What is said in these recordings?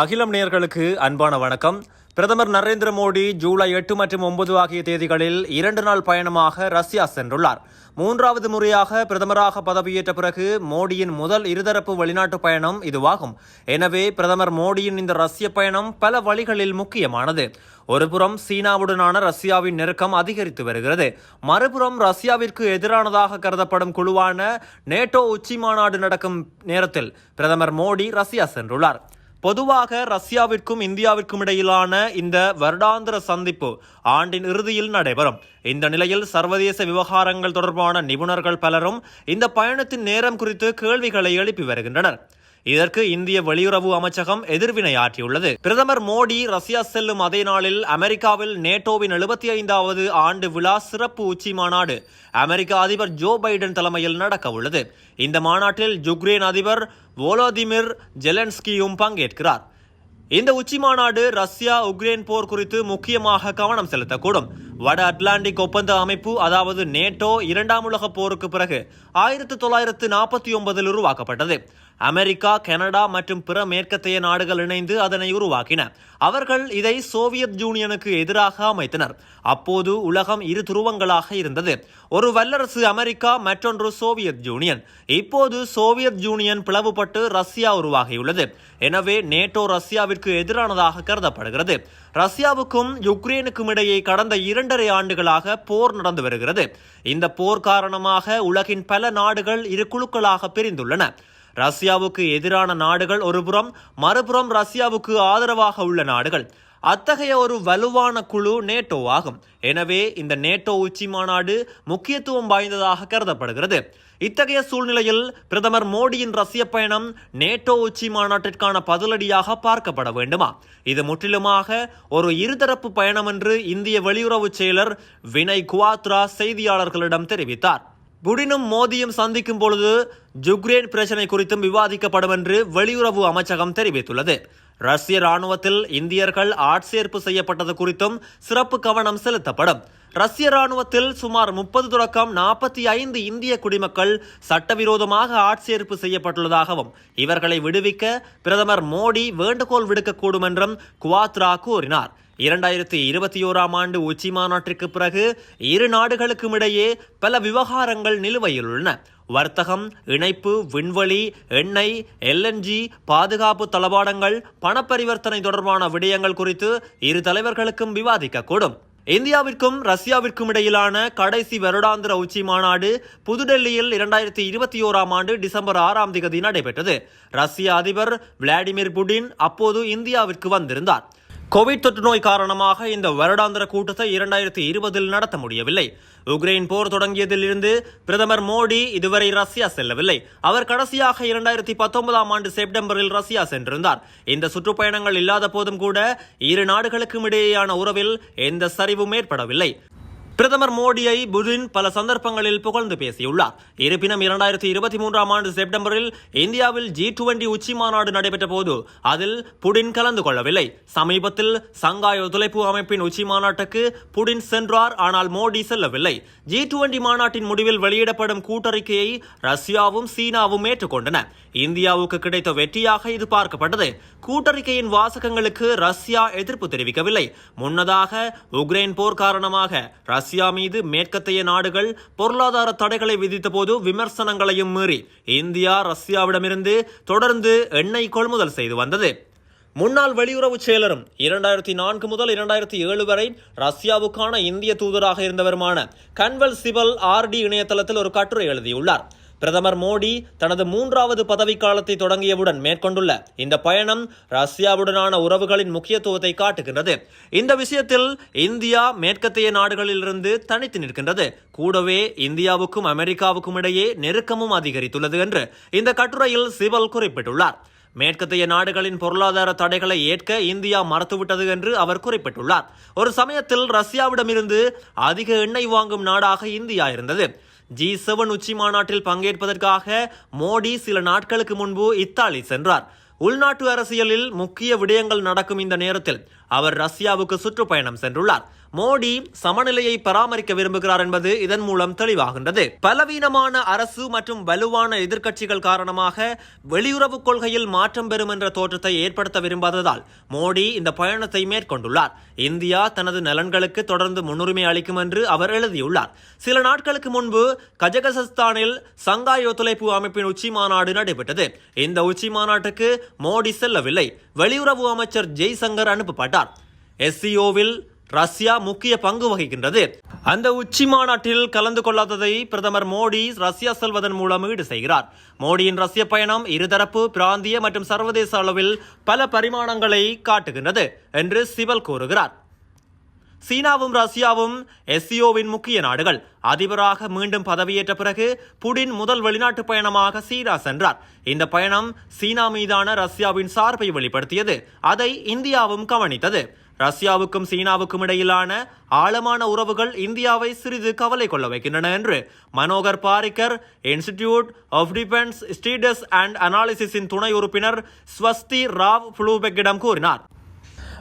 அகிலம் நேயர்களுக்கு அன்பான வணக்கம். பிரதமர் நரேந்திர மோடி ஜூலை எட்டு மற்றும் ஒன்பது ஆகிய தேதிகளில் இரண்டு நாள் பயணமாக ரஷ்யா சென்றுள்ளார். மூன்றாவது முறையாக பிரதமராக பதவியேற்ற பிறகு மோடியின் முதல் இருதரப்பு வெளிநாட்டு பயணம் இதுவாகும். எனவே பிரதமர் மோடியின் இந்த ரஷ்ய பயணம் பல வழிகளில் முக்கியமானது. ஒருபுறம் சீனாவுடனான ரஷ்யாவின் நெருக்கம் அதிகரித்து வருகிறது. மறுபுறம் ரஷ்யாவிற்கு எதிரானதாக கருதப்படும் குழுவான நேட்டோ உச்சி மாநாடு நடக்கும் நேரத்தில் பிரதமர் மோடி ரஷ்யா சென்றுள்ளார். பொதுவாக ரஷ்யாவிற்கும் இந்தியாவிற்கும் இடையிலான இந்த வருடாந்திர சந்திப்பு ஆண்டின் இறுதியில் நடைபெறும். இந்த நிலையில் சர்வதேச விவகாரங்கள் தொடர்பான நிபுணர்கள் பலரும் இந்த பயணத்தின் நேரம் குறித்து கேள்விகளை எழுப்பி வருகின்றனர். இதற்கு இந்திய வெளியுறவு அமைச்சகம் எதிர்வினை ஆற்றியுள்ளது. பிரதமர் மோடி ரஷ்யா செல்லும் அதே நாளில் அமெரிக்காவில் நேட்டோவின் எழுபத்தி ஐந்தாவது ஆண்டு விழா சிறப்பு உச்சி மாநாடு. அமெரிக்க அதிபர் ஜோ பைடன் தலைமையில் நடக்க உள்ளது. இந்த மாநாட்டில் ஜுக்ரேன் அதிபர் வோலோதிமிர் ஜெலன்ஸ்கியும் பங்கேற்கிறார். இந்த உச்சி மாநாடு ரஷ்யா உக்ரைன் போர் குறித்து முக்கியமாக கவனம் செலுத்தக்கூடும். வட அட்லாண்டிக் ஒப்பந்த அமைப்பு அதாவது நேட்டோ இரண்டாம் உலக போருக்கு பிறகு ஆயிரத்தி தொள்ளாயிரத்து நாற்பத்தி ஒன்பதில் உருவாக்கப்பட்டது. அமெரிக்கா கனடா மற்றும் பிற மேற்கத்தைய நாடுகள் இணைந்து அதனை உருவாக்கின. அவர்கள் இதை சோவியத் யூனியனுக்கு எதிராக அமைத்தனர். அப்போது உலகம் இரு துருவங்களாக இருந்தது. ஒரு வல்லரசு அமெரிக்கா மற்றொன்று சோவியத் யூனியன். இப்போது சோவியத் யூனியன் பிளவுபட்டு ரஷ்யா உருவாகியுள்ளது. எனவே நேட்டோ ரஷ்யாவிற்கு எதிரானதாக கருதப்படுகிறது. ரஷ்யாவுக்கும் யுக்ரைனுக்கும் இடையே கடந்த இரண்டரை ஆண்டுகளாக போர் நடந்து வருகிறது. இந்த போர் காரணமாக உலகின் பல நாடுகள் இரு குழுக்களாக பிரிந்துள்ளன. ரஷ்யாவுக்கு எதிரான நாடுகள் ஒருபுறம் மறுபுறம் ரஷ்யாவுக்கு ஆதரவாக உள்ள நாடுகள். அத்தகைய ஒரு வலுவான குழு நேட்டோ ஆகும். எனவே இந்த நேட்டோ உச்சி மாநாடு முக்கியத்துவம் வாய்ந்ததாக கருதப்படுகிறது. இத்தகைய சூழ்நிலையில் பிரதமர் மோடியின் ரஷ்ய பயணம் நேட்டோ உச்சி மாநாட்டிற்கான பதிலடியாக பார்க்கப்பட வேண்டுமா? இது முற்றிலுமாக ஒரு இருதரப்பு பயணம் என்று இந்திய வெளியுறவு செயலர் வினய் குவாத்ரா செய்தியாளர்களிடம் தெரிவித்தார். புடினும் மோடியும் சந்திக்கும் பொழுது ஜுக்ரேன் பிரச்சனை குறித்தும் விவாதிக்கப்படும் என்று வெளியுறவு அமைச்சகம் தெரிவித்துள்ளது. ரஷ்ய ராணுவத்தில் இந்தியர்கள் ஆட்சேர்ப்பு செய்யப்பட்டது குறித்தும் சிறப்பு கவனம் செலுத்தப்படும். ரஷ்ய ராணுவத்தில் சுமார் முப்பது தொடக்கம் நாற்பத்தி ஐந்து இந்திய குடிமக்கள் சட்டவிரோதமாக ஆட்சேர்ப்பு செய்யப்பட்டுள்ளதாகவும் இவர்களை விடுவிக்க பிரதமர் மோடி வேண்டுகோள் விடுக்கக்கூடும் என்றும் குவாத்ரா கூறினார். இரண்டாயிரத்தி இருபத்தி ஓராம் ஆண்டு உச்சி மாநாட்டிற்கு பிறகு இரு நாடுகளுக்கும் இடையே பல விவகாரங்கள் நிலுவையில் உள்ளன. வர்த்தகம் இணைப்பு விண்வெளி எண்ணெய் எல்என்ஜி பாதுகாப்பு தளபாடங்கள் பணப்பரிவர்த்தனை தொடர்பான விடயங்கள் குறித்து இரு தலைவர்களுக்கும் விவாதிக்கக்கூடும். இந்தியாவிற்கும் ரஷ்யாவிற்கும் இடையிலான கடைசி வருடாந்திர உச்சி மாநாடு புதுடெல்லியில் இரண்டாயிரத்தி இருபத்தி ஓராம் ஆண்டு டிசம்பர் ஆறாம் தேதி நடைபெற்றது. ரஷ்ய அதிபர் விளாடிமிர் புடின் அப்போது இந்தியாவிற்கு வந்திருந்தார். கோவிட் தொற்று நோய் காரணமாக இந்த வருடாந்திர கூட்டத்தை இரண்டாயிரத்தி இருபதில் நடத்த முடியவில்லை. உக்ரைன் போர் தொடங்கியதிலிருந்து பிரதமர் மோடி இதுவரை ரஷ்யா செல்லவில்லை. அவர் கடைசியாக இரண்டாயிரத்தி பத்தொன்பதாம் ஆண்டு செப்டம்பரில் ரஷ்யா சென்றிருந்தார். இந்த சுற்றுப்பயணங்கள் இல்லாத போதும் கூட இரு நாடுகளுக்கும் இடையேயான உறவில் எந்த சரிவும் ஏற்படவில்லை. பிரதமர் மோடியை புதின் பல சந்தர்ப்பங்களில் புகழ்ந்து பேசியுள்ளார். இருப்பினும் இரண்டாயிரத்தி இருபத்தி மூன்றாம் ஆண்டு செப்டம்பரில் இந்தியாவில் ஜி டுவெண்டி உச்சி மாநாடு நடைபெற்ற போது அதில் புடின் கலந்து கொள்ளவில்லை. சமீபத்தில் சங்காய் ஒத்துழைப்பு அமைப்பின் உச்சி மாநாட்டுக்கு புடின் சென்றார் ஆனால் மோடி செல்லவில்லை. ஜி டுவெண்டி மாநாட்டின் முடிவில் வெளியிடப்படும் கூட்டறிக்கையை ரஷ்யாவும் சீனாவும் ஏற்றுக்கொண்டன. இந்தியாவுக்கு கிடைத்த வெற்றியாக இது பார்க்கப்பட்டது. கூட்டறிக்கையின் வாசகங்களுக்கு ரஷ்யா எதிர்ப்பு தெரிவிக்கவில்லை. முன்னதாக உக்ரைன் போர் காரணமாக ரஷ்யா மீது மேற்கத்தைய நாடுகள் பொருளாதார தடைகளை விதித்தபோது விமர்சனங்களையும் மீறி இந்தியா ரஷ்யாவிடமிருந்து தொடர்ந்து எண்ணெய் கொள்முதல் செய்து வந்தது. முன்னாள் வெளியுறவு செயலரும் இரண்டாயிரத்தி நான்கு முதல் இரண்டாயிரத்தி ஏழு வரை ரஷ்யாவுக்கான இந்திய தூதராக இருந்தவருமான கன்வல் சிபல் ஆர்டி இணையதளத்தில் ஒரு கட்டுரை எழுதியுள்ளார். பிரதமர் மோடி தனது மூன்றாவது பதவிக்காலத்தை தொடங்கியவுடன் மேற்கொண்டுள்ள இந்த பயணம் ரஷ்யாவுடனான உறவுகளின் முக்கியத்துவத்தை காட்டுகின்றது. இந்த விஷயத்தில் இந்தியா மேற்கத்தைய நாடுகளிலிருந்து தனித்து நிற்கின்றது. கூடவே இந்தியாவுக்கும் அமெரிக்காவுக்கும் இடையே நெருக்கமும் அதிகரித்துள்ளது என்று இந்த கட்டுரையில் சிவல் குறிப்பிட்டுள்ளார். மேற்கத்தைய நாடுகளின் பொருளாதார தடைகளை ஏற்க இந்தியா மறுத்துவிட்டது என்று அவர் குறிப்பிட்டுள்ளார். ஒரு சமயத்தில் ரஷ்யாவிடமிருந்து அதிக எண்ணெய் வாங்கும் நாடாக இந்தியா இருந்தது. ஜி செவன் உச்சி மாநாட்டில் பங்கேற்பதற்காக மோடி சில நாட்களுக்கு முன்பு இத்தாலி சென்றார். உள்நாட்டு அரசியலில் முக்கிய விடயங்கள் நடக்கும் இந்த நேரத்தில் அவர் ரஷ்யாவுக்கு சுற்றுப்பயணம் சென்றுள்ளார். மோடி சமநிலையை பராமரிக்க விரும்புகிறார் என்பது இதன் மூலம் தெளிவாகின்றது. பலவீனமான அரசு மற்றும் வலுவான எதிர்க்கட்சிகள் காரணமாக வெளியுறவு கொள்கையில் மாற்றம் பெறும் என்ற தோற்றத்தை ஏற்படுத்த விரும்பாததால் மோடி இந்த பயணத்தை மேற்கொண்டுள்ளார். இந்தியா தனது நலன்களுக்கு தொடர்ந்து முன்னுரிமை அளிக்கும் என்று அவர் எழுதியுள்ளார். சில நாட்களுக்கு முன்பு கஜகஸ்தானில் சங்காய் ஒத்துழைப்பு அமைப்பின் உச்சி மாநாடு நடைபெற்றது. இந்த உச்சி மாநாட்டுக்கு மோடி செல்லவில்லை. வெளியுறவு அமைச்சர் ஜெய்சங்கர் அனுப்பப்பட்டார். எஸ்சிஓவில் ரஷ்யா முக்கிய பங்கு வகிக்கின்றது. அந்த உச்சி மாநாட்டில் கலந்து கொள்ளாததை பிரதமர் மோடி ரஷ்யா செல்வதன் மூலம் ஈடு செய்கிறார். மோடியின் ரஷ்ய பயணம் இருதரப்பு பிராந்திய மற்றும் சர்வதேச அளவில் பல பரிமாணங்களை காட்டுகின்றது என்று சிவல் கூறுகிறார். சீனாவும் ரஷ்யாவும் எஸ்சிஓவின் முக்கிய நாடுகள். அதிபராக மீண்டும் பதவியேற்ற பிறகு புடின் முதல் வெளிநாட்டு பயணமாக சீனா சென்றார். இந்த பயணம் சீனா மீதான ரஷ்யாவின் சார்பை வெளிப்படுத்தியது. அதை இந்தியாவும் கவனித்தது. ரஷ்யாவுக்கும் சீனாவுக்கும் இடையிலான ஆழமான உறவுகள் இந்தியாவை சிறிது கவலை கொள்ள வைக்கின்றன என்று Manohar Parrikar institute of defence studies and அனாலிசிஸின் துணை உறுப்பினர் ஸ்வஸ்தி ராவ் புளூபெக்கிடம் கூறினார்.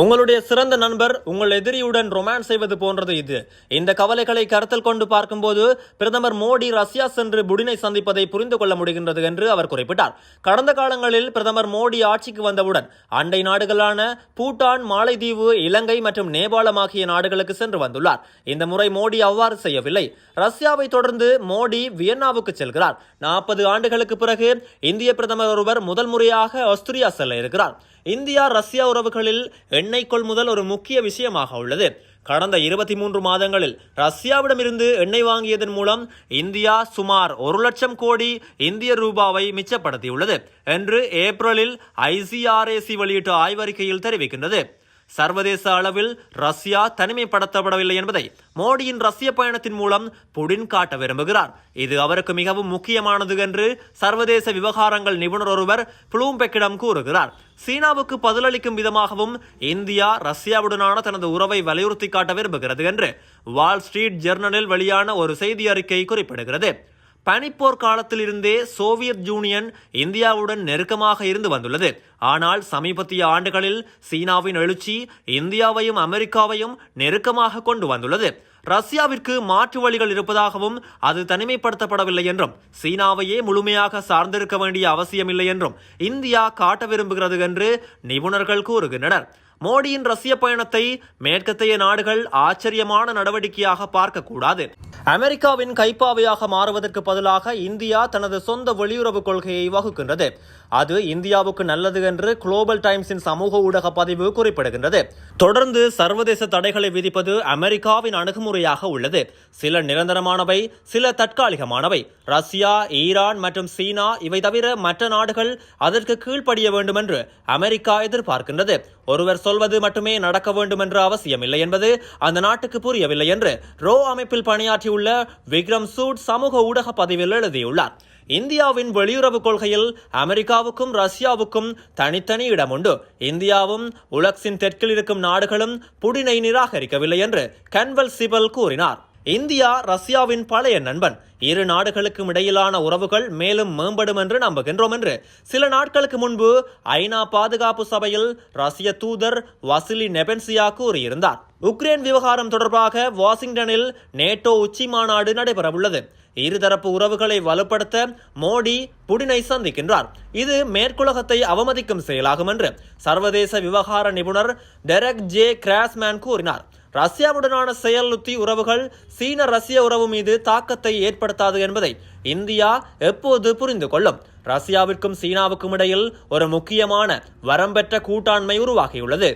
உங்களுடைய சிறந்த நண்பர் உங்கள் எதிரியுடன் ரொமான்ஸ் செய்வது போன்றது இது. இந்த கவலைகளை கருத்தில் கொண்டு பார்க்கும்போது பிரதமர் மோடி ரஷ்யா சென்று புடினை சந்திப்பதை புரிந்து கொள்ள முடிகின்றது என்று அவர் குறிப்பிட்டார். கடந்த காலங்களில் பிரதமர் மோடி ஆட்சிக்கு வந்தவுடன் அண்டை நாடுகளான பூட்டான் மாலைதீவு இலங்கை மற்றும் நேபாளம் ஆகிய நாடுகளுக்கு சென்று வந்துள்ளார். இந்த முறை மோடி அவ்வாறு செய்யவில்லை. ரஷ்யாவை தொடர்ந்து மோடி வியன்னாவுக்கு செல்கிறார். நாற்பது ஆண்டுகளுக்கு பிறகு இந்திய பிரதமர் ஒருவர் முதல் முறையாக ஆஸ்திரியா செல்ல இருக்கிறார். இந்தியா ரஷ்யா உறவுகளில் எண்ணெய் கொள்முதல் ஒரு முக்கிய விஷயமாக உள்ளது. கடந்த இருபத்தி மூன்று மாதங்களில் ரஷ்யாவிடமிருந்து எண்ணெய் வாங்கியதன் மூலம் இந்தியா சுமார் ஒரு லட்சம் கோடி இந்திய ரூபாவை மிச்சப்படுத்தியுள்ளது என்று ஏப்ரலில் ஐசிஆர்ஏசி வெளியிட்ட ஆய்வறிக்கையில் தெரிவிக்கின்றது. சர்வதேச அளவில் ரஷ்யா தனிமைப்படுத்தப்படவில்லை என்பதை மோடியின் ரஷ்ய பயணத்தின் மூலம் புடின் காட்ட விரும்புகிறார். இது அவருக்கு மிகவும் முக்கியமானது என்று சர்வதேச விவகாரங்கள் நிபுணர் ஒருவர் புளூம்பெக்கிடம் கூறுகிறார். சீனாவுக்கு பதிலளிக்கும் விதமாகவும் இந்தியா ரஷ்யாவுடனான தனது உறவை வலியுறுத்தி காட்ட விரும்புகிறது என்று வால் ஸ்ட்ரீட் ஜெர்னலில் வெளியான ஒரு செய்தி அறிக்கை குறிப்பிடுகிறது. பனிப்போர் காலத்தில் இருந்தே சோவியத் யூனியன் இந்தியாவுடன் நெருக்கமாக இருந்து வந்துள்ளது. ஆனால் சமீபத்திய ஆண்டுகளில் சீனாவின் எழுச்சி இந்தியாவையும் அமெரிக்காவையும் நெருக்கமாக கொண்டு வந்துள்ளது. ரஷ்யாவிற்கு மாற்று வழிகள் இருப்பதாகவும் அது தனிமைப்படுத்தப்படவில்லை என்றும் சீனாவையே முழுமையாக சார்ந்திருக்க வேண்டிய அவசியமில்லை என்றும் இந்தியா காட்ட விரும்புகிறது என்று நிபுணர்கள் கூறுகின்றனர். மோடியின் ரஷ்ய பயணத்தை மேற்கத்தைய நாடுகள் ஆச்சரியமான நடவடிக்கையாக பார்க்கக்கூடாது. அமெரிக்காவின் கைப்பாவையாக மாறுவதற்கு பதிலாக இந்தியா தனது சொந்த வெளியுறவு கொள்கையை வகுக்கின்றது. அது இந்தியாவுக்கு நல்லது என்று குளோபல் டைம்ஸின் சமூக ஊடக பதிவு குறிப்பிடுகின்றது. தொடர்ந்து சர்வதேச தடைகளை விதிப்பது அமெரிக்காவின் அணுகுமுறையாக உள்ளது. சில நிரந்தரமானவை சில தற்காலிகமானவை. ரஷ்யா ஈரான் மற்றும் சீனா இவை தவிர மற்ற நாடுகள் அதற்கு கீழ்ப்படிய வேண்டும் என்று அமெரிக்கா எதிர்பார்க்கின்றது. ஒருவர் சொல்வது மட்டுமே நடக்க வேண்டும் என்ற அவசியமில்லை என்பது அந்த நாட்டுக்கு புரியவில்லை என்று ரோ அமைப்பில் பணியாற்றியுள்ள விக்ரம் சூட் சமூக ஊடக பதிவில் எழுதியுள்ளார். இந்தியாவின் வெளியுறவு கொள்கையில் அமெரிக்காவுக்கும் ரஷ்யாவுக்கும் தனித்தனி இடம் உண்டு. இந்தியாவும் உலக்ஸின் தெற்கில் இருக்கும் நாடுகளும் புடினை நிராகரிக்கவில்லை என்று கன்வல் சிபல் கூறினார். இந்தியா ரஷ்யாவின் பழைய நண்பன். இரு நாடுகளுக்கும் இடையிலான உறவுகள் மேலும் மேம்படும் என்று நம்புகின்றோம் என்று. சில நாட்களுக்கு முன்பு ஐநா பாதுகாப்பு சபையில் ரஷ்ய தூதர் வசிலி நெபென்சியா கூறியிருந்தார். உக்ரைன் விவகாரம் தொடர்பாக வாஷிங்டனில் நேட்டோ உச்சி மாநாடு நடைபெறவுள்ளது. இருதரப்பு உறவுகளை வலுப்படுத்த மோடி புடினை சந்திக்கின்றார். இது மேற்குலகத்தை அவமதிக்கும் செயலாகும் என்று. சர்வதேச விவகார நிபுணர் டெரக் ஜே கிராஸ்மேன் கூறினார். ரஷ்யாவுடனான செயலுத்தி உறவுகள் சீன ரஷ்ய உறவு மீது தாக்கத்தை ஏற்படுத்தாது என்பதை இந்தியா எப்போது புரிந்து கொள்ளும்? ரஷ்யாவிற்கும் சீனாவுக்கும் இடையில் ஒரு முக்கியமான வரம்பெற்ற கூட்டாண்மை உருவாகியுள்ளது.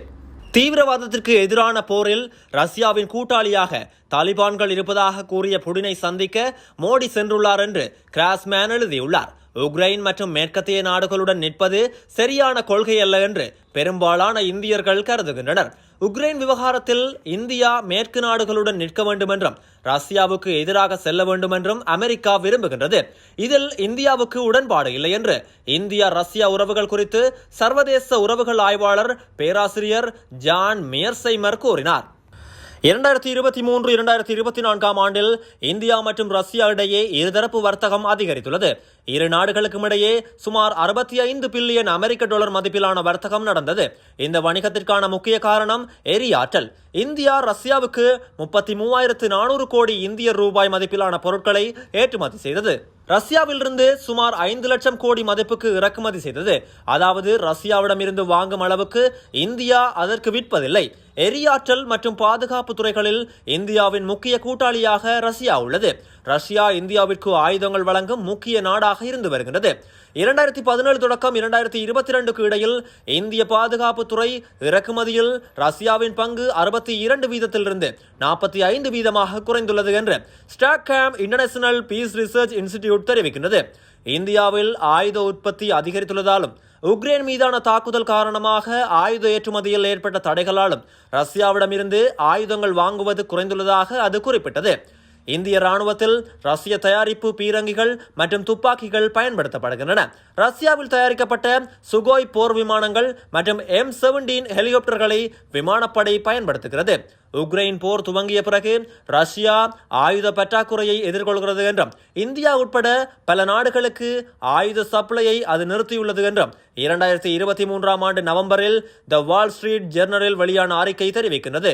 தீவிரவாதத்திற்கு எதிரான போரில் ரஷ்யாவின் கூட்டாளியாக தாலிபான்கள் இருப்பதாக கூறிய புடினை சந்திக்க மோடி சென்றுள்ளார் என்று கிராஸ்மேன் எழுதியுள்ளார். உக்ரைன் மற்றும் மேற்கத்திய நாடுகளுடன் நிற்பது சரியான கொள்கை அல்ல என்று பெரும்பாலான இந்தியர்கள் கருதுகின்றனர். உக்ரைன் விவகாரத்தில் இந்தியா மேற்கு நாடுகளுடன் நிற்க வேண்டும் என்றும் ரஷ்யாவுக்கு எதிராக செல்ல வேண்டும் என்றும் அமெரிக்கா விரும்புகின்றது. இதில் இந்தியாவுக்கு உடன்பாடு இல்லை என்று இந்தியா ரஷ்யா உறவுகள் குறித்து சர்வதேச உறவுகள் ஆய்வாளர் பேராசிரியர் ஜான் மியர்சைமர் கூறினார். இரண்டாயிரத்தி இருபத்தி மூன்று இரண்டாயிரத்தி இருபத்தி நான்காம் ஆண்டில் இந்தியா மற்றும் ரஷ்யா இடையே இருதரப்பு வர்த்தகம் அதிகரித்துள்ளது. இரு நாடுகளுக்கும் இடையே சுமார் அறுபத்தி ஐந்து பில்லியன் அமெரிக்க டாலர் மதிப்பிலான வர்த்தகம் நடந்தது. இந்த வணிகத்திற்கான முக்கிய காரணம் எரியாற்றல். இந்தியா ரஷ்யாவுக்கு முப்பத்தி மூவாயிரத்து நானூறு கோடி இந்திய ரூபாய் மதிப்பிலான பொருட்களை ஏற்றுமதி செய்தது. ரஷ்யாவிலிருந்து சுமார் ஐந்து லட்சம் கோடி மதிப்புக்கு இறக்குமதி செய்தது. அதாவது ரஷ்யாவிடமிருந்து வாங்கும் அளவுக்கு இந்தியா அதற்கு விற்பதில்லை. எரியாற்றல் மற்றும் பாதுகாப்பு துறைகளில் இந்தியாவின் முக்கிய கூட்டாளியாக ரஷ்யா உள்ளது. ரஷ்யா இந்தியாவிற்கு ஆயுதங்கள் வழங்கும் முக்கிய நாடாக இருந்து வருகிறது இரண்டாயிரத்தி பதினேழு தொடக்கம் இரண்டாயிரத்தி இருபத்தி ரெண்டுக்கு இடையில் இந்திய பாதுகாப்புத்துறை இறக்குமதியில் ரஷ்யாவின் பங்கு அறுபத்தி இரண்டு வீதத்திலிருந்து நாற்பத்தி ஐந்து வீதமாக குறைந்துள்ளது என்று Stockholm international peace research institute தெரிவிக்கின்றது. இந்தியாவில் ஆயுத உற்பத்தி அதிகரித்துள்ளதாலும் உக்ரைன் மீதான தாக்குதல் காரணமாக ஆயுத ஏற்றுமதியில் ஏற்பட்ட தடைகளாலும் ரஷ்யாவிடமிருந்து ஆயுதங்கள் வாங்குவது குறைந்துள்ளதாக அது குறிப்பிட்டது. இந்திய ராணுவத்தில் ரஷ்ய தயாரிப்பு பீரங்கிகள் மற்றும் துப்பாக்கிகள் பயன்படுத்தப்படுகின்றன. ரஷ்யாவில் தயாரிக்கப்பட்ட சுகோய் போர் விமானங்கள் மற்றும் எம் செவன்டீன் ஹெலிகாப்டர்களை விமானப்படை பயன்படுத்துகிறது. உக்ரைன் போர் துவங்கிய பிறகு ரஷ்யா ஆயுத பற்றாக்குறையை எதிர்கொள்கிறது என்றும் இந்தியா உட்பட பல நாடுகளுக்கு ஆயுத சப்ளையை அது நிறுத்தியுள்ளது என்றும் இரண்டாயிரத்தி இருபத்தி மூன்றாம் ஆண்டு நவம்பரில் த வால் ஸ்ட்ரீட் ஜெர்னலில் வெளியான அறிக்கை தெரிவிக்கின்றது.